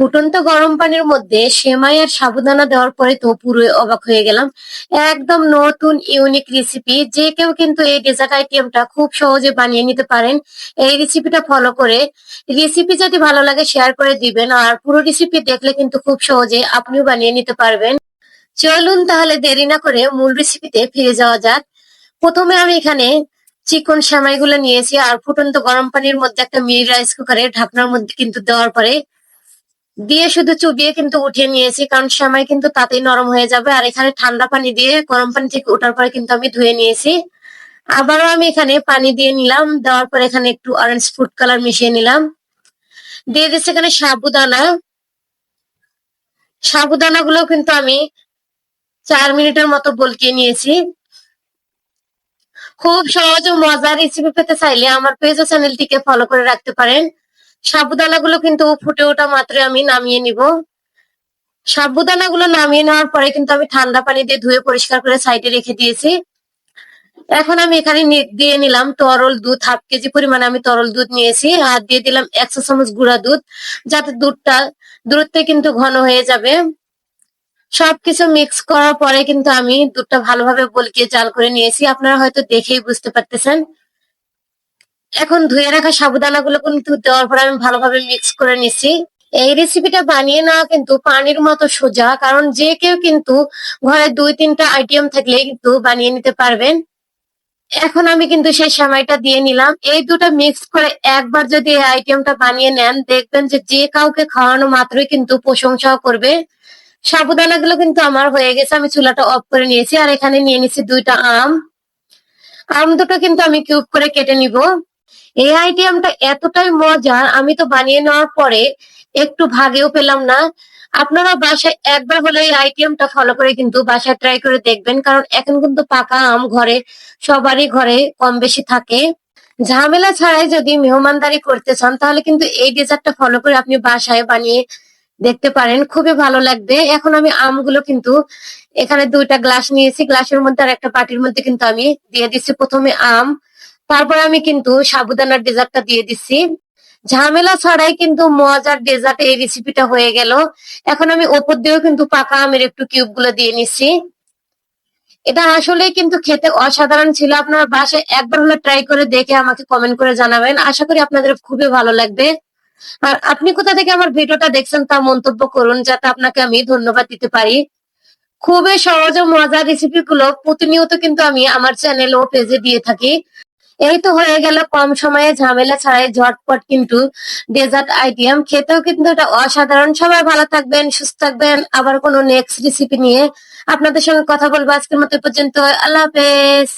ফুটন্ত গরম পানির মধ্যে সেমাই আর সাবুদানা দেওয়ার পরে তো পুরো অবাক হয়ে গেলাম। একদম নতুন ইউনিক রেসিপি যে কেউ কিন্তু এই ডেজার্ট আইটেমটা খুব সহজে বানিয়ে নিতে পারেন। এই রেসিপিটা ফলো করে রেসিপি যদি ভালো লাগে শেয়ার করে দিবেন আর পুরো রেসিপি দেখলে কিন্তু খুব সহজে আপনিও বানিয়ে নিতে পারবেন। চলুন তাহলে দেরি না করে মূল রেসিপিতে ফিরে যাওয়া যাক। প্রথমে আমি এখানে চিকন সেমাইগুলো নিয়েছি আর ফুটন্ত গরম পানির মধ্যে একটা মিনি রাইস কুকারে ঢাকনার মধ্যে কিন্তু দেওয়ার পরে দিয়ে শুধু চুবিয়ে কিন্তু উঠিয়ে নিয়েছি, কারণ সেমাই কিন্তু তাতেই নরম হয়ে যাবে। আর এখানে ঠান্ডা পানি দিয়ে, গরম পানি থেকে ওঠার পরে কিন্তু আমি ধুয়ে নিয়েছি। আবারও আমি এখানে পানি দিয়ে নিলাম, দেওয়ার পর এখানে একটু অরেঞ্জ ফুড কালার মিশিয়ে নিলাম। দিয়ে দিচ্ছি এখানে সাবুদানা। সাবুদানা গুলো কিন্তু আমি চার মিনিটের মতো বলকিয়ে নিয়েছি। খুব সহজ ও মজার রেসিপি পেতে চাইলে আমার পেজ ও চ্যানেলটিকে ফলো করে রাখতে পারেন। সাবুদানা গুলো কিন্তু ফুটে ওঠা মাত্র আমি নামিয়ে নিব। সাবুদানা গুলো নামিয়ে নেওয়ার পরে কিন্তু আমি ঠান্ডা পানি দিয়ে ধুয়ে পরিষ্কার করে সাইডে রেখে দিয়েছি। এখন আমি এখানে দিয়ে নিলাম তরল দুধ, হাফ কেজি পরিমাণে আমি তরল দুধ নিয়েছি। আর দিয়ে দিলাম একশো চামচ গুঁড়া দুধ, যাতে দুধটা দূরত্বে কিন্তু ঘন হয়ে যাবে। সবকিছু মিক্স করার পরে কিন্তু আমি দুধটা ভালোভাবে বলকে জাল করে নিয়েছি। আপনারা হয়তো দেখেই বুঝতে পারতেছেন। এখন ধুয়ে রাখা সাবুদানা গুলো কিন্তু দেওয়ার পর আমি ভালোভাবে মিক্স করে নিছি। এই রেসিপিটা বানিয়ে নেওয়া কিন্তু পানির মতো সোজা, কারণ যে কেউ কিন্তু ঘরে দুই তিনটা আইটেম থাকলে কিন্তু বানিয়ে নিতে পারবেন। এখন আমি কিন্তু সেই সেমাইটা দিয়ে নিলাম। এই দুটো মিক্স করে একবার যদি এই আইটেমটা বানিয়ে নেন, দেখবেন যে যে কাউকে খাওয়ানো মাত্রই কিন্তু প্রশংসাও করবে। সাবুদানা গুলো কিন্তু আমার হয়ে গেছে, আমি চুলাটা অফ করে নিয়েছি। আর এখানে নিয়ে নিচ্ছি দুইটা আম। আম দুটো কিন্তু আমি কিউব করে কেটে নিব। এই আইটেমটা এতটাই মজার, আমি তো বানিয়ে নেওয়ার পরে একটু ভাগেও পেলাম না। আপনারা বাসায় একবার হলে এই আইটেমটা ফলো করে কিন্তু বাসায় ট্রাই করে দেখবেন, কারণ এখন কিন্তু পাকা আম ঘরে, সবারই ঘরে কম বেশি থাকে। ঝামেলা ছাড়াই যদি মেহমানদারি করতে চান, তাহলে কিন্তু এই ডেজার্টটা ফলো করে আপনি বাসায় বানিয়ে দেখতে পারেন, খুবই ভালো লাগবে। এখন আমি আমগুলো কিন্তু এখানে দুইটা গ্লাস নিয়েছি গ্লাসের মধ্যে আর একটা বাটির মধ্যে কিন্তু আমি দিয়ে দিচ্ছি প্রথমে আম। তারপর আমি কিন্তু সাবুদানার ডেজার্টটা দিয়ে দিচ্ছি। ঝামেলা ছাড়াই কিন্তু মজার ডেজার্ট এই রেসিপিটা হয়ে গেল। এখন আমি ওপর দিয়েও কিন্তু পাকা আমের একটু কিউবগুলো দিয়ে নিচ্ছি। এটা আসলে কিন্তু খেতে অসাধারণ ছিল। আপনারা বাসায় একবার হলে ট্রাই করে দেখে আমাকে কমেন্ট করে জানাবেন। আশা করি আপনাদের খুবই ভালো লাগবে। আর আপনি কোথা থেকে আমার ভিডিওটা দেখছেন তা মন্তব্য করুন, যাতে আপনাকে আমি ধন্যবাদ দিতে পারি। খুবই সহজ ও মজার রেসিপি গুলো প্রতিনিয়ত কিন্তু আমি আমার চ্যানেল ও পেজে দিয়ে থাকি। এই তো হয়ে গেল কম সময়ে ঝামেলা ছাড়াই ঝটপট কিন্তু ডেজার্ট আইটেম খেতেও কিন্তু এটা অসাধারণ। সবাই ভালো থাকবেন, সুস্থ থাকবেন। আবার কোনো নেক্সট রেসিপি নিয়ে আপনাদের সঙ্গে কথা বলব। আজকের মতো পর্যন্ত। আল্লাহ হাফেজ।